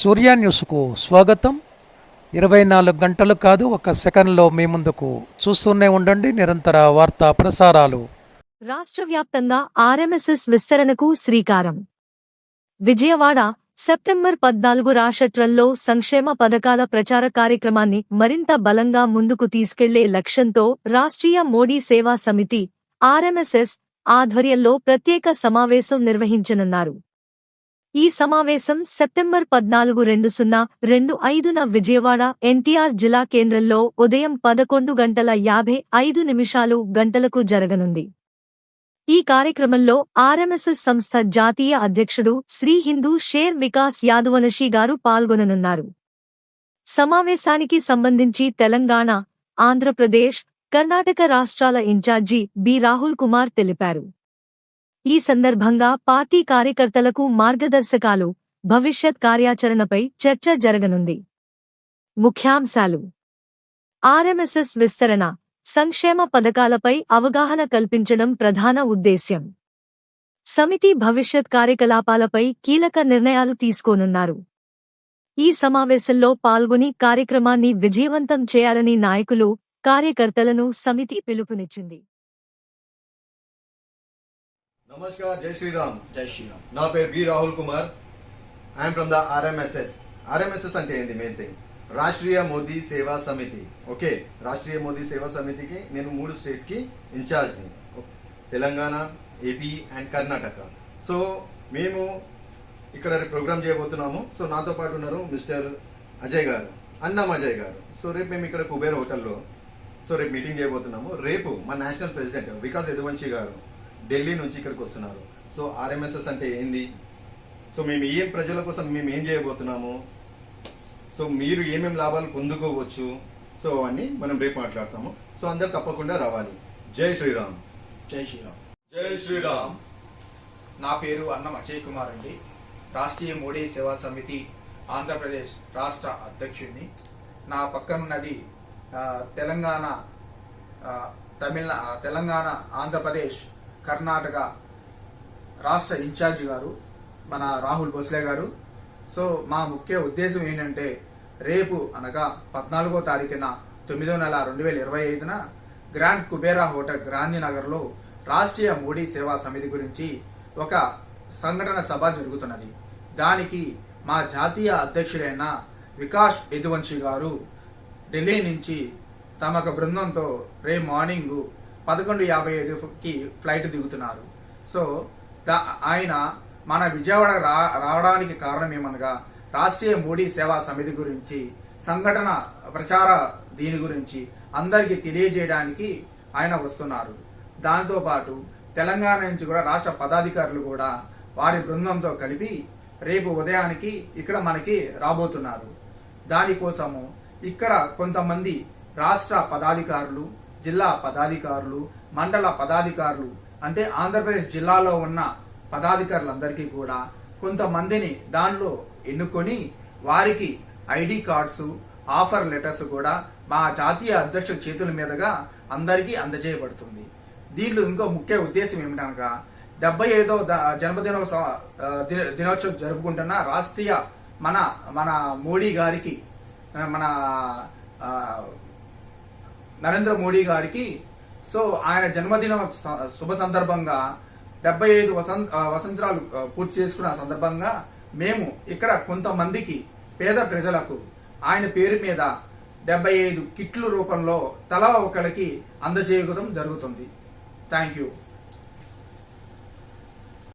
సూర్య న్యూస్కు స్వాగతం. ఇరవై నాలుగు గంటలు కాదు ఒక సెకండ్లో మీ ముందుకు చూస్తూనే ఉండండి నిరంతర వార్తా ప్రసారాలు. రాష్ట్ర వ్యాప్తంగా ఆర్ఎంఎస్ఎస్ విస్తరణకు శ్రీకారం. విజయవాడ సెప్టెంబర్ పద్నాలుగు రాషట్రంలో సంక్షేమ పథకాల ప్రచార కార్యక్రమాన్ని మరింత బలంగా ముందుకు తీసుకెళ్ళే లక్ష్యంతో రాష్ట్రీయ మోడీ సేవా సమితి ఆర్ఎంఎస్ఎస్ ఆధ్వర్యంలో ప్రత్యేక సమావేశం నిర్వహించనున్నారు. ఈ సమావేశం సెప్టెంబర్ పద్నాలుగు రెండు సున్నా రెండు ఐదున విజయవాడ ఎన్టీఆర్ జిల్లా కేంద్రంలో ఉదయం పదకొండు గంటల యాభై ఐదు నిమిషాలు గంటలకు జరగనుంది. ఈ కార్యక్రమంలో ఆర్ఎంఎస్ఎస్ సంస్థ జాతీయ అధ్యక్షుడు శ్రీ హిందూ షేర్ వికాస్ యాదవనషి గారు పాల్గొననున్నారు. సమావేశానికి సంబంధించి తెలంగాణ ఆంధ్రప్రదేశ్ కర్ణాటక రాష్ట్రాల ఇన్ఛార్జి బి రాహుల్ కుమార్ తెలిపారు. ఈ సందర్భంగా పార్టీ కార్యకర్తలకు మార్గదర్శకాలు భవిష్యత్ కార్యాచరణపై చర్చ జరగనుంది. ముఖ్యాంశాలు. ఆర్ఎంఎస్ఎస్ విస్తరణ సంక్షేమ పథకాలపై అవగాహన కల్పించడం ప్రధాన ఉద్దేశ్యం. సమితి భవిష్యత్ కార్యకలాపాలపై కీలక నిర్ణయాలు తీసుకోనున్నారు. ఈ సమావేశంలో పాల్గొని కార్యక్రమాన్ని విజయవంతం చేయాలని నాయకులు కార్యకర్తలను సమితి పిలుపునిచ్చింది. నమస్కార్ జై శ్రీరామ్ జై శ్రీరామ్ నా పేరు B Rahul Kumar. I'm from the RMSS RMSS అంటే ఏంది మెయిన్ థింగ్ రాష్ట్రీయ మోదీ సేవా సమితి. ఓకే రాష్ట్రీయ మోదీ సేవా సమితికి నేను మూడు స్టేట్కి ఇన్ఛార్జ్ని. Telangana AP and Karnataka so మేము ఇక్కడ ప్రోగ్రామ్ చేయబోతున్నాము. సో నాతో పాటు ఉన్నారు మిస్టర్ అజయ్ గారు అన్నం అజయ్ గారు. సో రేపు మేము ఇక్కడ కుబేర్ హోటల్లో సో రేపు మీటింగ్ చేయబోతున్నాము. రేపు మా నేషనల్ ప్రెసిడెంట్ వికాస్ యదువంశి గారు ఢిల్లీ నుంచి ఇక్కడికి వస్తున్నారు. సో ఆర్ఎంఎస్ఎస్ అంటే ఏంది? సో మేము ఏం ప్రజల కోసం మేము ఏం చేయబోతున్నాము? సో మీరు ఏమేం లాభాలు పొందుకోవచ్చు? సో అవన్నీ మనం రేపు మాట్లాడతాము. సో అందరు తప్పకుండా రావాలి. జై శ్రీరామ్. జై శ్రీరామ్. జై శ్రీరామ్. నా పేరు అన్నం అజయ్ కుమార్ అండి. రాష్ట్రీయ మోడీ సేవా సమితి ఆంధ్రప్రదేశ్ రాష్ట్ర అధ్యక్షుడిని. నా పక్కనున్నది తెలంగాణ తమిళ తెలంగాణ ఆంధ్రప్రదేశ్ కర్ణాటక రాష్ట్ర ఇన్ఛార్జి గారు మన రాహుల్ భోస్లే గారు. సో మా ముఖ్య ఉద్దేశం ఏంటంటే రేపు అనగా పద్నాలుగో తారీఖున తొమ్మిదో నెల రెండు వేల ఇరవై ఐదున గ్రాండ్ కుబేరా హోటల్ గాంధీనగర్లో రాష్ట్రీయ మోడీ సేవా సమితి గురించి ఒక సంఘటన సభ జరుగుతున్నది. దానికి మా జాతీయ అధ్యక్షుడైన వికాష్ యదువంశి గారు ఢిల్లీ నుంచి తమకు బృందంతో రేపు మార్నింగ్ పదకొండు యాభై ఐదుకి ఫ్లైట్ దిగుతున్నారు. సో దా- ఆయన మన విజయవాడ రా రావడానికి కారణం ఏమనగా రాష్ట్రీయ మోడీ సేవా సమితి గురించి సంఘటన ప్రచార దీని గురించి అందరికీ తెలియజేయడానికి ఆయన వస్తున్నారు. దాంతో పాటు తెలంగాణ నుంచి కూడా రాష్ట్ర పదాధికారులు కూడా వారి బృందంతో కలిపి రేపు ఉదయానికి ఇక్కడ మనకి రాబోతున్నారు. దానికోసము ఇక్కడ కొంతమంది రాష్ట్ర పదాధికారులు జిల్లా పదాధికారులు మండల పదాధికారులు అంటే ఆంధ్రప్రదేశ్ జిల్లాలో ఉన్న పదాధికారులందరికీ కూడా కొంతమందిని దానిలో ఎన్నుకొని వారికి ఐడి కార్డ్స్ ఆఫర్ లెటర్స్ కూడా మా జాతీయ అధ్యక్షుల చేతుల మీదుగా అందరికీ అందజేయబడుతుంది. దీంట్లో ఇంకో ముఖ్య ఉద్దేశం ఏమిటనగా డెబ్బై ఐదో జన్మదినోత్సవ దిన- దినోత్సవం జరుపుకుంటున్న రాష్ట్రీయ మన మన మోడీ గారికి మన నరేంద్ర మోడీ గారికి. సో ఆయన జన్మదిన శుభ సందర్భంగా డెబ్బై ఐదు వసంత ఆ, పూర్తి చేసుకున్న సందర్భంగా మేము ఇక్కడ కొంతమందికి పేద ప్రజలకు ఆయన పేరు మీద డెబ్బై ఐదు కిట్లు రూపంలో తలా ఒకరికి అందజేయడం జరుగుతుంది. Thank you.